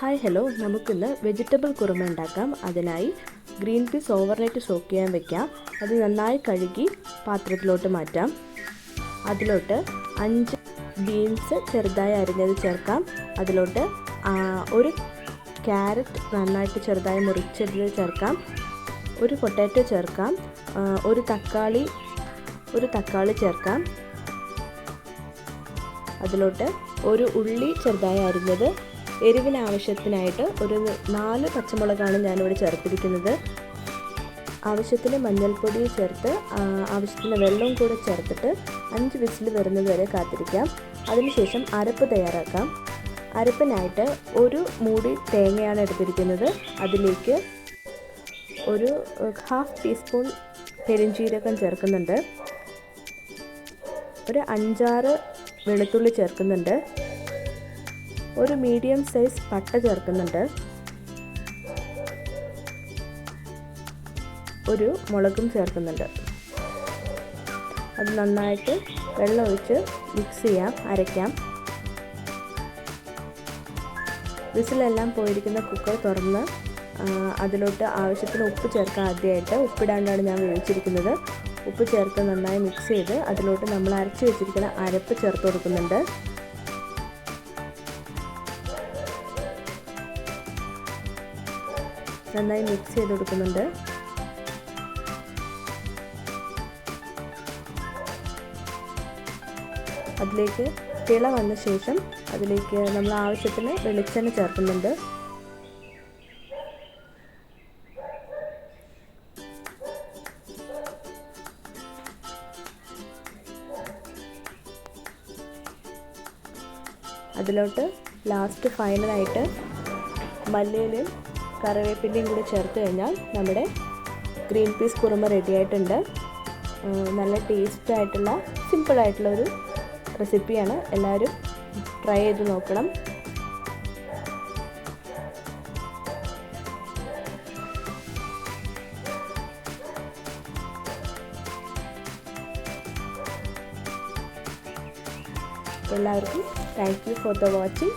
Hi hello. നമുക്കിന്ന് vegetable kurma ഉണ്ടാക്കാം. അതിനായി ഗ്രീൻ പീസ് ഓവർനൈറ്റ് സോക്ക് ചെയ്യാൻ വെക്കാം. അത് നന്നായി കഴുകി പാത്രത്തിലോട്ട് മാറ്റാം. അതിലോട്ട് അഞ്ച് ബീൻസ് ചെറുതായി അരിഞ്ഞത് ചേർക്കാം. അതിലോട്ട് ഒരു ക്യാരറ്റ് നന്നായിട്ട് ചെറുതായി മുറിച്ചെടുത്ത് ചേർക്കാം. ഒരു പൊട്ടാറ്റോ ചേർക്കാം. ഒരു തക്കാളി ഒരു തക്കാളി ചേർക്കാം. അതിലോട്ട് ഒരു ഉള്ളി ചെറുതായി അരിഞ്ഞത് എരിവിന് ആവശ്യത്തിനായിട്ട് ഒരു നാല് പച്ചമുളകാണ് ഞാനിവിടെ ചേർത്തിരിക്കുന്നത്. ആവശ്യത്തിന് മഞ്ഞൾപ്പൊടി ചേർത്ത് ആവശ്യത്തിന് വെള്ളവും കൂടെ ചേർത്തിട്ട് അഞ്ച് വിസിൽ വരുന്നത് വരെ കാത്തിരിക്കാം. അതിനുശേഷം അരപ്പ് തയ്യാറാക്കാം. അരപ്പിനായിട്ട് ഒരു മൂടി തേങ്ങയാണ് എടുത്തിരിക്കുന്നത്. അതിലേക്ക് ഒരു ഹാഫ് ടീസ്പൂൺ പെരുംജീരകം ചേർക്കുന്നുണ്ട്. ഒരു അഞ്ചാറ് വെളുത്തുള്ളി ചേർക്കുന്നുണ്ട്. ഒരു മീഡിയം സൈസ് പട്ട ചേർക്കുന്നുണ്ട്. ഒരു മുളകും ചേർക്കുന്നുണ്ട്. അത് നന്നായിട്ട് വെള്ളം ഒഴിച്ച് മിക്സ് ചെയ്യാം അരയ്ക്കാം. വിസിലെല്ലാം പോയിരിക്കുന്ന കുക്കർ തുറന്ന് അതിലോട്ട് ആവശ്യത്തിന് ഉപ്പ് ചേർക്കാം ആദ്യമായിട്ട്. ഉപ്പിടാണ്ടാണ് ഞാൻ വേവിച്ചിരിക്കുന്നത്. ഉപ്പ് ചേർത്ത് നന്നായി മിക്സ് ചെയ്ത് അതിലോട്ട് നമ്മൾ അരച്ച് വെച്ചിരിക്കുന്ന അരപ്പ് ചേർത്ത് കൊടുക്കുന്നുണ്ട്. നന്നായി മിക്സ് ചെയ്ത് കൊടുക്കുന്നുണ്ട്. അതിലേക്ക് തിള വന്ന ശേഷം അതിലേക്ക് നമ്മൾ ആവശ്യത്തിന് വെളിച്ചെണ്ണ ചേർക്കുന്നുണ്ട്. അതിലോട്ട് ലാസ്റ്റ് ഫൈനലായിട്ട് മല്ലിയിലയും കറിവേപ്പിലയും കൂടി ചേർത്ത് കഴിഞ്ഞാൽ നമ്മുടെ ഗ്രീൻ പീസ് കുറുമ റെഡി ആയിട്ടുണ്ട്. ആ, നല്ല ടേസ്റ്റ് ആയിട്ടുള്ള സിമ്പിളായിട്ടുള്ള ഒരു റെസിപ്പിയാണ് എല്ലാവരും ട്രൈ ചെയ്ത് നോക്കണം. എല്ലാവർക്കും thank you for the watching